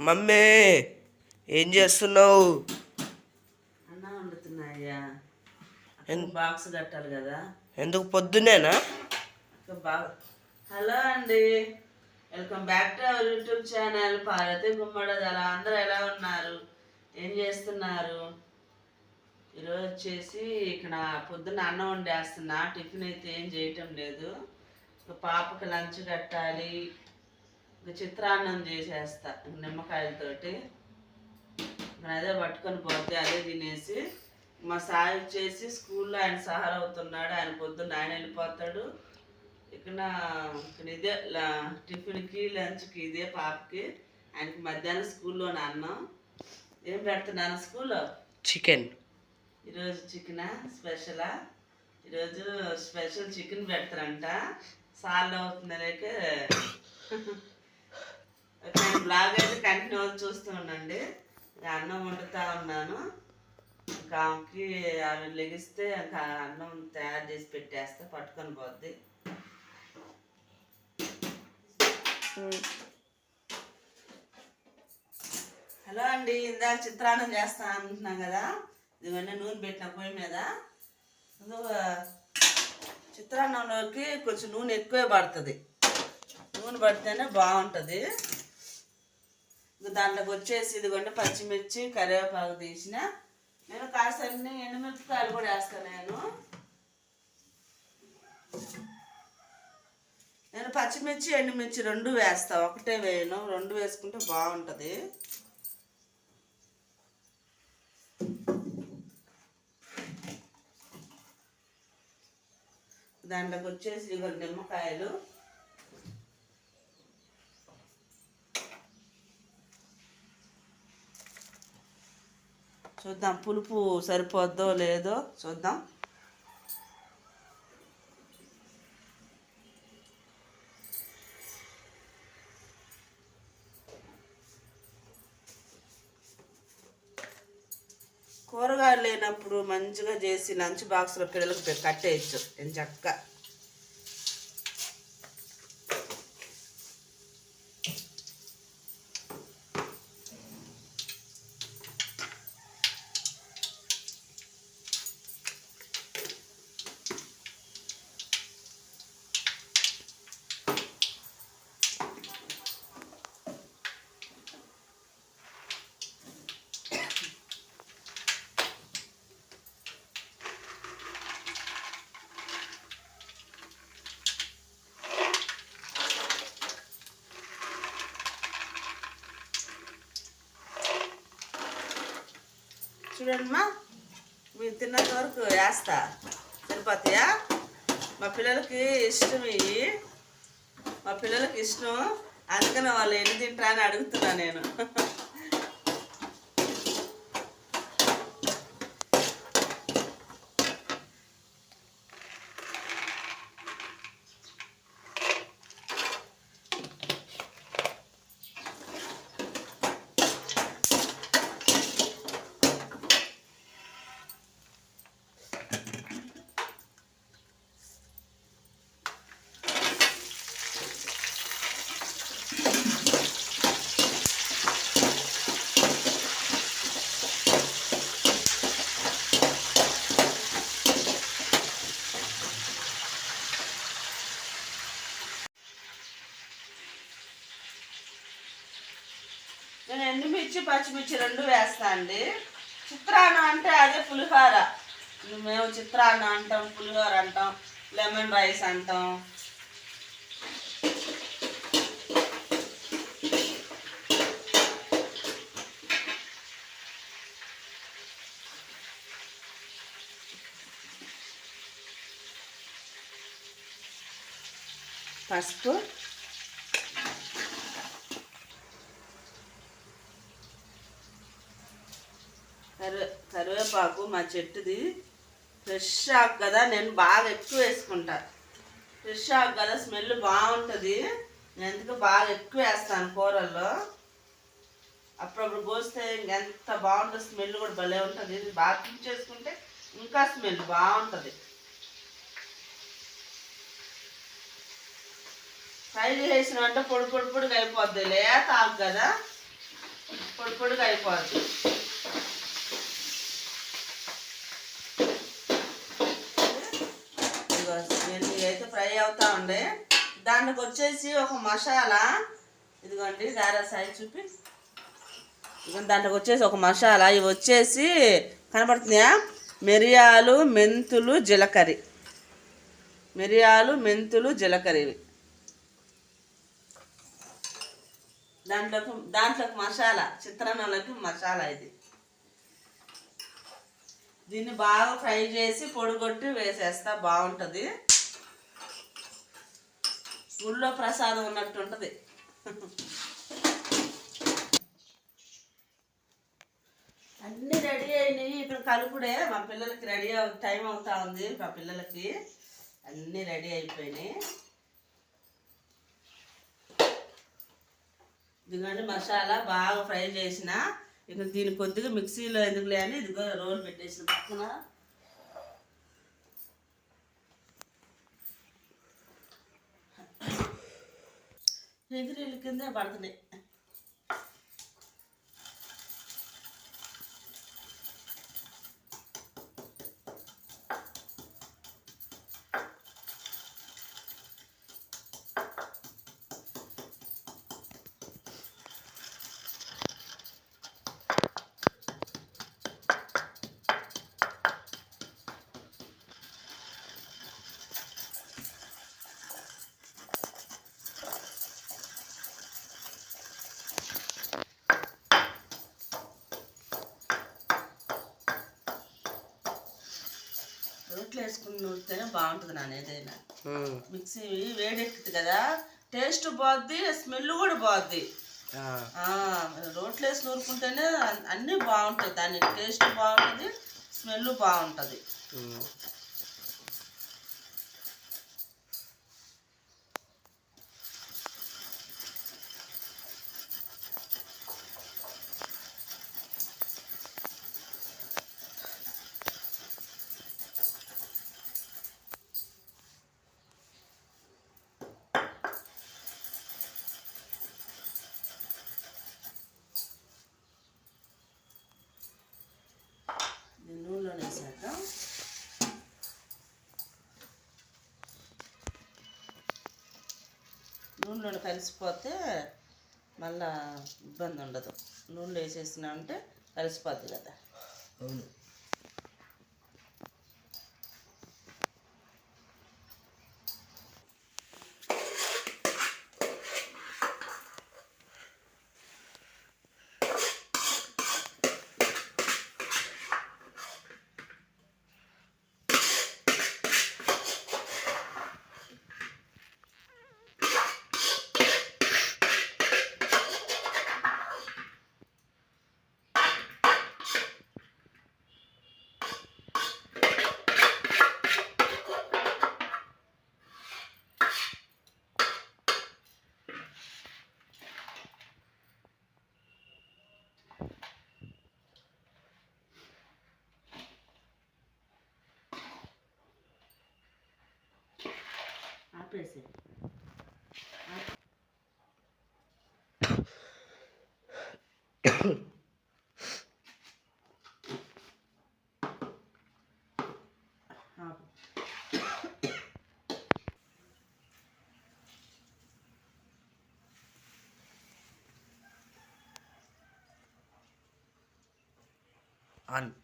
Mummy ఏం చేస్తున్నావు? అన్నం వండుతున్నాయ్యా. బాక్స్ కట్టాలి కదా. ఎందుకు పొద్దునేనా? హలో అండి. Welcome back to our YouTube channel. Parvathi Gummadi అలా అందరూ ఎలా ఉన్నారు? ఏం చేస్తున్నారు? ఈరోజు వచ్చేసి ఇక్కడ పొద్దున్న అన్నం వండేస్తున్నా. టిఫిన్ అయితే ఏం చేయటం లేదు. పాపకి లంచ్ కట్టాలి. ఇక చిత్రాన్నం చేసేస్తా నిమ్మకాయలతోటి. అదే పట్టుకొని పోతే అదే తినేసి మా సాయి వచ్చేసి స్కూల్లో ఆయన సహార అవుతున్నాడు. ఆయన పొద్దున్న ఆయన వెళ్ళిపోతాడు. ఇక్కడ ఇక్కడ ఇదే టిఫిన్కి లంచ్కి ఇదే పాపకి ఆయనకి మధ్యాహ్నం స్కూల్లోనే అన్నం ఏం పెడుతున్నాను స్కూల్లో? చికెన్. ఈరోజు చికెన్ స్పెషలా? ఈరోజు స్పెషల్ చికెన్ పెడతారంట. సాల్ అవుతుంది లేక బ్లాగ్ అయితే కంటిన్యూ చూస్తూ ఉండండి. అన్నం వండుతా ఉన్నాను. ఇంకా ఆమెకి ఆమె లెగిస్తే ఇంకా అన్నం తయారు చేసి పెట్టేస్తే పట్టుకొని పోద్ది. హలో అండి ఇందాక చిత్రాన్నం చేస్తా అంటున్నాం కదా. ఇదిగోండి నూనె పెట్టిన పొయ్యి మీద. చిత్రాన్నంలోకి కొంచెం నూనె ఎక్కువే పడుతుంది. నూనె పడితేనే బాగుంటుంది. దాంట్లోకి వచ్చేసి ఇదిగోండి పచ్చిమిర్చి కరివేపాకు తీసిన. నేను కాసన్ని ఎండుమిరపకాయలు కూడా వేస్తాను నేను. నేను పచ్చిమిర్చి ఎండుమిర్చి రెండు వేస్తా. ఒకటే వేయను. రెండు వేసుకుంటే బాగుంటుంది. దాంట్లోకి వచ్చేసి ఇదిగో నిమ్మకాయలు. చూద్దాం పులుపు సరిపోద్దో లేదో చూద్దాం. కూరగాయలు లేనప్పుడు మంచిగా చేసి లంచ్ బాక్స్లో పిల్లలకు కట్టేయచ్చు నేను చూడండిమా మీరు తిన్నంత వరకు వేస్తా. సరిపోతాయా? మా పిల్లలకి ఇష్టం ఇవి. మా పిల్లలకి ఇష్టం. అందుకని వాళ్ళు ఎన్ని తింటారా అని అడుగుతున్నా నేను నేను ఎండుమిర్చి పచ్చిమిర్చి రెండు వేస్తా అండి. చిత్రాన్నం అంటే అదే పులిహోర. మేము చిత్రాన్నం అంటాం పులిహోర అంటాం లెమన్ రైస్ అంటాం. పసుపు కరివే కరివేపాకు మా చెట్టుది ఫ్రెష్ ఆకు కదా నేను బాగా ఎక్కువ వేసుకుంటా. ఫ్రెష్ ఆకు కదా స్మెల్ బాగుంటుంది. నేను ఎందుకు బాగా ఎక్కువ వేస్తాను కూరల్లో? అప్పుడప్పుడు పోస్తే ఎంత బాగుంటుంది స్మెల్ కూడా భలే ఉంటుంది. ఇది బాగా కుక్ చేసుకుంటే ఇంకా స్మెల్ బాగుంటుంది. ఫ్రై చేసిన అంటే పొడి పొడి పొడిగా అయిపోద్ది. లేత ఆకు కదా పొడి పొడిగా అయిపోద్ది ఇదిగో ఇవన్నీ అయితే ఫ్రై అవుతా ఉండే. దానికి వచ్చేసి ఒక మసాలా. ఇదిగోండి దారా సాయి చూపి. ఇదిగో దాంట్లోకి వచ్చేసి ఒక మసాలా. ఇవి వచ్చేసి కనబడుతున్నాయా? మిరియాలు మెంతులు జీలకర్ర. మిరియాలు మెంతులు జీలకర్ర ఇవి. దాంట్లోకి దాంట్లోకి మసాలా. చిత్రాన్నలోకి మసాలా ఇది. దీన్ని బాగా ఫ్రై చేసి పొడిగొట్టి వేసేస్తా. బాగుంటుంది. గుళ్ళో ప్రసాదం ఉన్నట్టు ఉంటుంది. అన్నీ రెడీ అయినాయి. ఇప్పుడు కలుపుడే. మా పిల్లలకి రెడీ అవు టైం అవుతా ఉంది. మా పిల్లలకి అన్నీ రెడీ అయిపోయినాయి. ఇదిగోండి మసాలా బాగా ఫ్రై చేసిన. ఇక దీని కొద్దిగా మిక్సీలో ఎందుకులే అని ఇదిగో రోల్ పెట్టేసిన పక్కన. ఎగిరిల కింద పడుతున్నాయి. వేసుకుని నూరితేనే బాగుంటుంది నాన్న ఏదైనా. మిక్సీ వేడెక్కుతుంది కదా టేస్ట్ బాగుద్ది స్మెల్ కూడా బాగుద్ది. రోట్లో వేసి నూరుకుంటేనే అన్- అన్నీ బాగుంటాయి దాని టేస్ట్ బాగుంటుంది స్మెల్ బాగుంటుంది. నూనెలో కలిసిపోతే మళ్ళా ఇబ్బంది ఉండదు. నూనెలో వేసేసినామంటే కలిసిపోద్ది కదా. అవును. 앞에서 안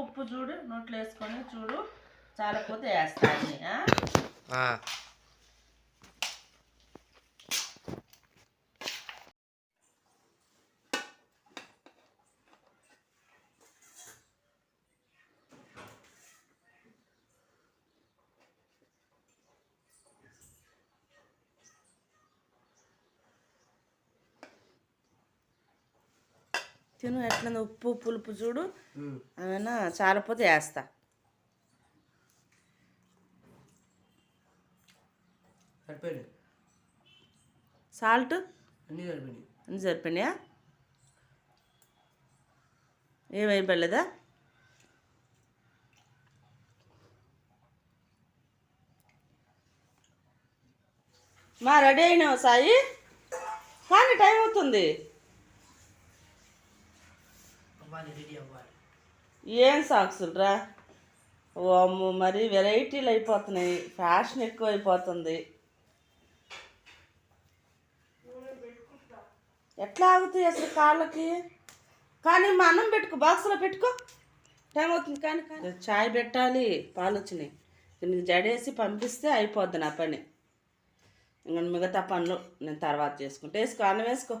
ఉప్పు చూడు నోట్లో వేసుకొని చూడు. చాలకపోతే వేస్తాను తిను ఎట్లా ఉప్పు పులుపు చూడు. ఏమైనా చాలపోతే వేస్తా సాల్ట్? అన్ని సరిపోయినాయా. ఏమైపోలేదా మా రెడీ అయినావు సాయి. కానీ టైం అవుతుంది. అవ్వాలి రెడీ అవ్వాలి. ఏం సాక్సులు రా? ఓ అమ్మో మరి వెరైటీలు అయిపోతున్నాయి. ఫ్యాషన్ ఎక్కువ అయిపోతుంది ఎట్లా ఆగుతాయి అసలు కాళ్ళకి? కానీ మా అన్నం పెట్టుకో బాక్స్లో పెట్టుకో. టైం అవుతుంది. కానీ కానీ. చాయ్ పెట్టాలి పాలు వచ్చినాయి నీకు జడేసి పంపిస్తే అయిపోద్ది నా పని. ఇంకా మిగతా పనులు నేను తర్వాత చేసుకుంటా. వేసుకో అన్నం వేసుకో.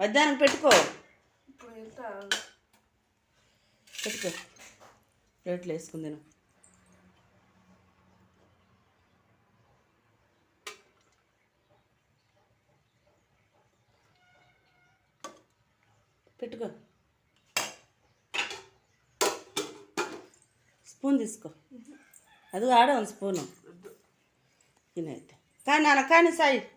మధ్యాహ్నం పెట్టుకో. పెట్టుకో. ప్లేట్లు వేసుకుంది నేను పెట్టుకో. స్పూన్ తీసుకో. అది ఆడే ఉంది స్పూను. తినైతే. కానీ నాన్న కానీ సాయి.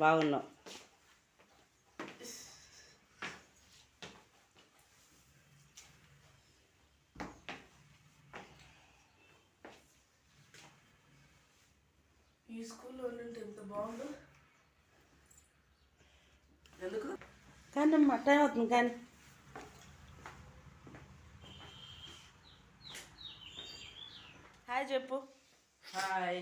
బాగున్నావు ఈ స్కూల్లో ఉంటే ఎంత బాగుండు ఎందుకు? కానీ అమ్మా టైం అవుతుంది కానీ. హాయ్ చెప్పు. హాయ్.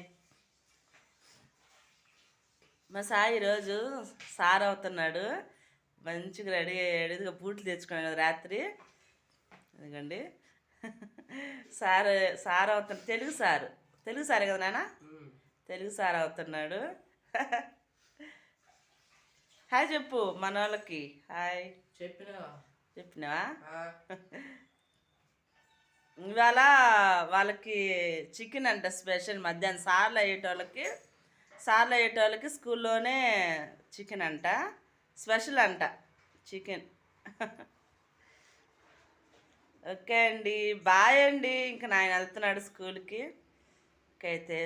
మా సాయి ఈరోజు సార్ అవుతున్నాడు. మంచిగా రెడీ అయ్యాడు ఇదిగో బూట్లు తెచ్చుకున్నాడు రాత్రి. ఎందుకండి సార్ సార్ అవుతున్నాడు తెలుగు సారు. తెలుగు సారే కదా నాన్న? తెలుగు సార్ అవుతున్నాడు. హాయ్ చెప్పు మన వాళ్ళకి హాయ్. చెప్పినా చెప్పినావా? ఇవాళ వాళ్ళకి చికెన్ అంట స్పెషల్ మధ్యాహ్నం. సార్లు అయ్యేటోళ్ళకి సార్లు అయ్యేటోళ్ళకి స్కూల్లోనే చికెన్ అంట స్పెషల్ అంట చికెన్. ఓకే అండి బాయ్ అండి. ఇంకా నాయన వెళ్తున్నాడు స్కూల్కి. ఓకే అయితే.